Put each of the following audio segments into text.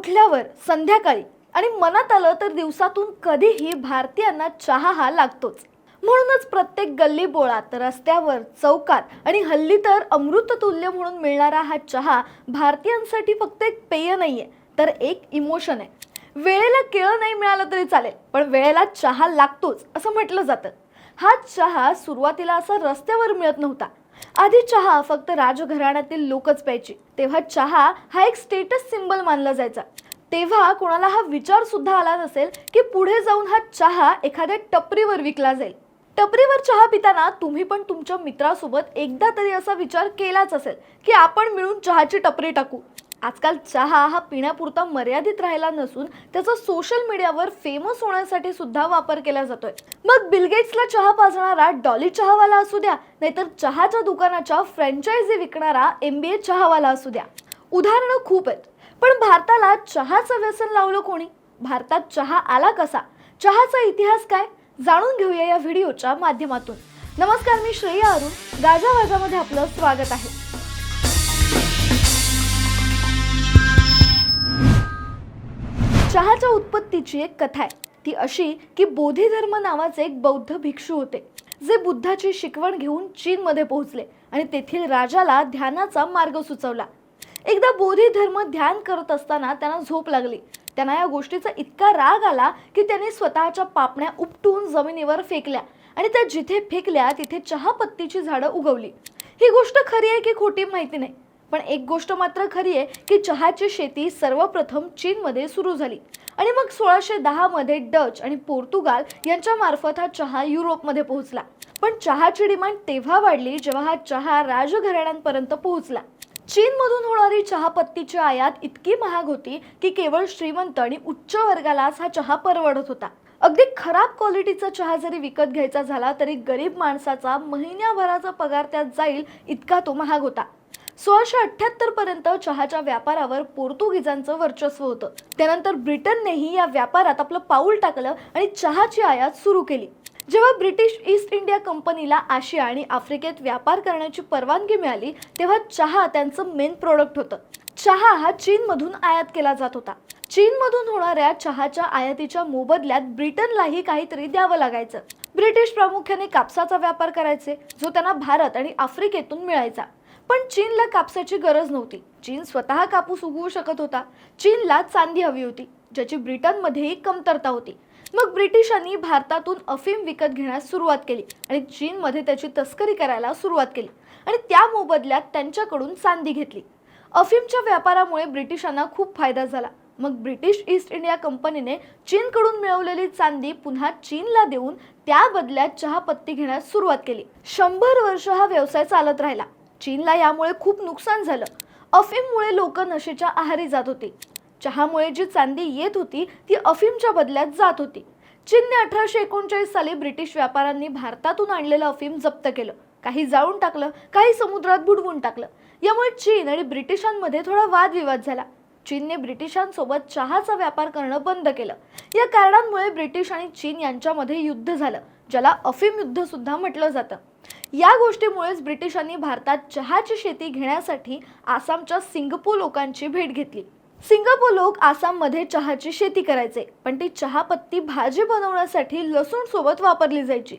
उठल्यावर संध्याकाळी आणि मनात आलं तर दिवसातून कधीही भारतीयांना चहा हा लागतोच. म्हणूनच प्रत्येक गल्ली बोळात रस्त्यावर चौकात आणि हल्ली तर अमृततुल्य म्हणून मिळणारा हा चहा भारतीयांसाठी फक्त एक पेय नाहीये तर एक इमोशन आहे. वेळेला केळं नाही मिळालं तरी चालेल पण वेळेला चहा लागतोच असं म्हटलं जातं. हा चहा सुरुवातीला असा रस्त्यावर मिळत नव्हता आधी चहा फक्त राजघराण्यातील लोकच प्यायची. तेव्हा चहा हा एक स्टेटस सिम्बल मानला जायचा. तेव्हा कोणाला हा विचार सुद्धा आला नसेल की पुढे जाऊन हा चहा एखाद्या टपरीवर विकला जाईल. टपरीवर चहा पिताना तुम्ही पण तुमच्या मित्रासोबत एकदा तरी असा विचार केलाच असेल की आपण मिळून चहाची टपरी टाकू. आजकाल चहा हा पिण्यापुरता मर्यादित राहिला नसून त्याचा सोशल मीडियावर फेमस होण्यासाठी सुद्धा वापर केला जातोय. मग बिलगेट्सला चहा पाजणारा डॉली चहावाला असू द्या नाहीतर चहाच्या दुकानाच्या फ्रँचायझी विकणारा एम बी ए चहावाला असू द्या. उदाहरणं खूप आहेत पण भारताला चहाचं व्यसन लावलं कोणी? भारतात चहा आला कसा? चहाचा इतिहास काय? जाणून घेऊया या व्हिडिओच्या माध्यमातून. नमस्कार मी श्रेया अरुण. गाजा वाजामध्ये आपलं स्वागत आहे. चहाच्या उत्पत्तीची एक कथा आहे. ती अशी की बोधिधर्म नावाचे एक बौद्ध भिक्षू होते. जे बुद्धाची शिकवण घेऊन चीनमध्ये पोहोचले आणि तेथील राजाला ध्यानाचा मार्ग सुचवला. एकदा बोधिधर्म ध्यान करत असताना त्यांना झोप लागली. त्यांना या गोष्टीचा इतका राग आला की त्यांनी स्वतःच्या पापण्या उपटून जमिनीवर फेकल्या आणि त्या जिथे फेकल्या तिथे चहापत्तीची झाडं उगवली. ही गोष्ट खरी आहे की खोटी माहिती नाही. पण एक गोष्ट मात्र खरी आहे की चहाची शेती सर्वप्रथम चीनमध्ये सुरू झाली. आणि मग सोळाशे दहामध्ये डच आणि पोर्तुगाल यांच्यामार्फत हा चहा युरोपमध्ये पोहोचला. पण चहाची डिमांड तेव्हा वाढली जेव्हा हा चहा राजघराण्यांपर्यंत पोहोचला. चीनमधून होणारी चहापत्तीची आयात इतकी महाग होती की केवळ श्रीमंत आणि उच्च वर्गालाच हा चहा परवडत होता. अगदी खराब क्वालिटीचा चहा जरी विकत घ्यायचा झाला तरी गरीब माणसाचा महिन्याभराचा पगार त्यात जाईल इतका तो महाग होता. सोळाशे अठ्ठ्याहत्तर पर्यंत चहाच्या व्यापारावर पोर्तुगीजांचं वर्चस्व होतं. त्यानंतर ब्रिटननेही या व्यापारात आपलं पाऊल टाकलं आणि चहाची आयात सुरू केली. जेव्हा ब्रिटिश ईस्ट इंडिया कंपनीला आशिया आणि आफ्रिकेत व्यापार करण्याची परवानगी मिळाली तेव्हा चहा त्यांचं मेन प्रोडक्ट होतं. चहा हा चीनमधून आयात केला जात होता. चीनमधून होणाऱ्या चहाच्या आयातीच्या मोबदल्यात ब्रिटनलाही काहीतरी द्यावं लागायचं. ब्रिटिश प्रामुख्याने कापसाचा व्यापार करायचे जो त्यांना भारत आणि आफ्रिकेतून मिळायचा. पण चीनला कापसाची गरज नव्हती. चीन स्वतः कापूस उगवू शकत होता. चीनला चांदी हवी होती ज्याची ब्रिटनमध्येही कमतरता होती. मग ब्रिटिशांनी भारतातून अफीम विकत घेण्यास सुरुवात केली आणि चीनमध्ये त्याची तस्करी करायला सुरुवात केली आणि त्या मोबदल्यात त्यांच्याकडून चांदी घेतली. अफीमच्या व्यापारामुळे ब्रिटिशांना खूप फायदा झाला. मग ब्रिटिश ईस्ट इंडिया कंपनीने चीनकडून मिळवलेली चांदी पुन्हा चीनला देऊन त्या बदल्यात चहापत्ती घेण्यास सुरुवात केली. शंभर वर्ष हा व्यवसाय चालत राहिला. चीनला यामुळे खूप नुकसान झालं. अफीममुळे लोक नशेच्या आहारी जात होती. चहामुळे जी चांदी येत होती ती अफीमच्या बदल्यात जात होती. चीनने अठराशे एकोणचाळीस साली ब्रिटिश व्यापाऱ्यांनी भारतातून आणलेलं अफीम जप्त केलं. काही जाळून टाकलं काही समुद्रात बुडवून टाकलं. यामुळे चीन आणि ब्रिटिशांमध्ये थोडा वादविवाद झाला. चीनने ब्रिटिशांसोबत चहाचा व्यापार करणं बंद केलं. या कारणांमुळे ब्रिटिश आणि चीन यांच्यामध्ये युद्ध झालं ज्याला अफीम युद्ध सुद्धा म्हटलं जातं. या गोष्टीमुळेच ब्रिटिशांनी भारतात चहाची शेती घेण्यासाठी आसामच्या सिंगापूर लोकांची भेट घेतली. सिंगापूर लोक आसाममध्ये चहाची शेती करायचे पण ती चहापत्ती भाजी बनवण्यासाठी लसूण सोबत वापरली जायची.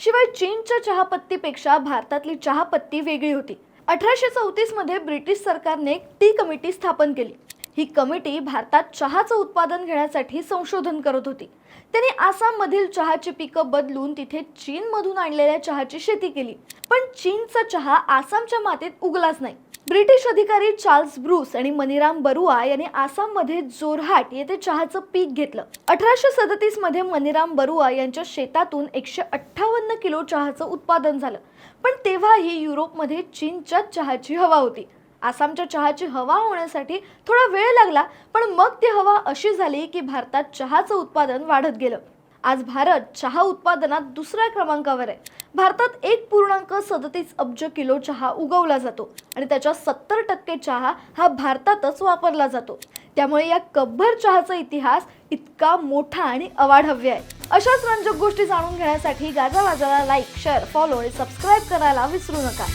शिवाय चीनच्या चहापत्तीपेक्षा भारतातली चहापत्ती वेगळी होती. अठराशे चौतीसमध्ये ब्रिटिश सरकारने टी कमिटी स्थापन केली. ही कमिटी भारतात चहाचं उत्पादन घेण्यासाठी संशोधन करत होती. त्यांनी आसाममधील चहाची पिकं बदलून तिथे चीनमधून आणलेल्या चहाची शेती केली. पण चीनचा चहा आसामच्या मातीत उगलाच नाही. ब्रिटिश अधिकारी चार्ल्स ब्रूस आणि मनीराम बरुआ यांनी आसाममध्ये जोरहाट येथे चहाचं पीक घेतलं. अठराशे सदतीसमध्ये मनीराम बरुआ यांच्या शेतातून एकशे अठ्ठावन्न किलो चहाचं उत्पादन झालं. पण तेव्हाही युरोपमध्ये चीनच्या चहाची हवा होती. आसामच्या चहाची हवा होण्यासाठी थोडा वेळ लागला पण मग ती हवा अशी झाली की भारतात चहाचं उत्पादन वाढत गेलं. आज भारत चहा उत्पादनात दुसऱ्या क्रमांकावर आहे. भारतात एक पूर्णांक सदतीस अब्ज किलो चहा उगवला जातो आणि त्याच्या सत्तर टक्के चहा हा भारतातच वापरला जातो. त्यामुळे या कब्बर चहाचा इतिहास इतका मोठा आणि अवाढव्य आहे. अशाच रंजक गोष्टी जाणून घेण्यासाठी गाजा बाजाला लाईक शेअर फॉलो आणि सबस्क्राईब करायला विसरू नका.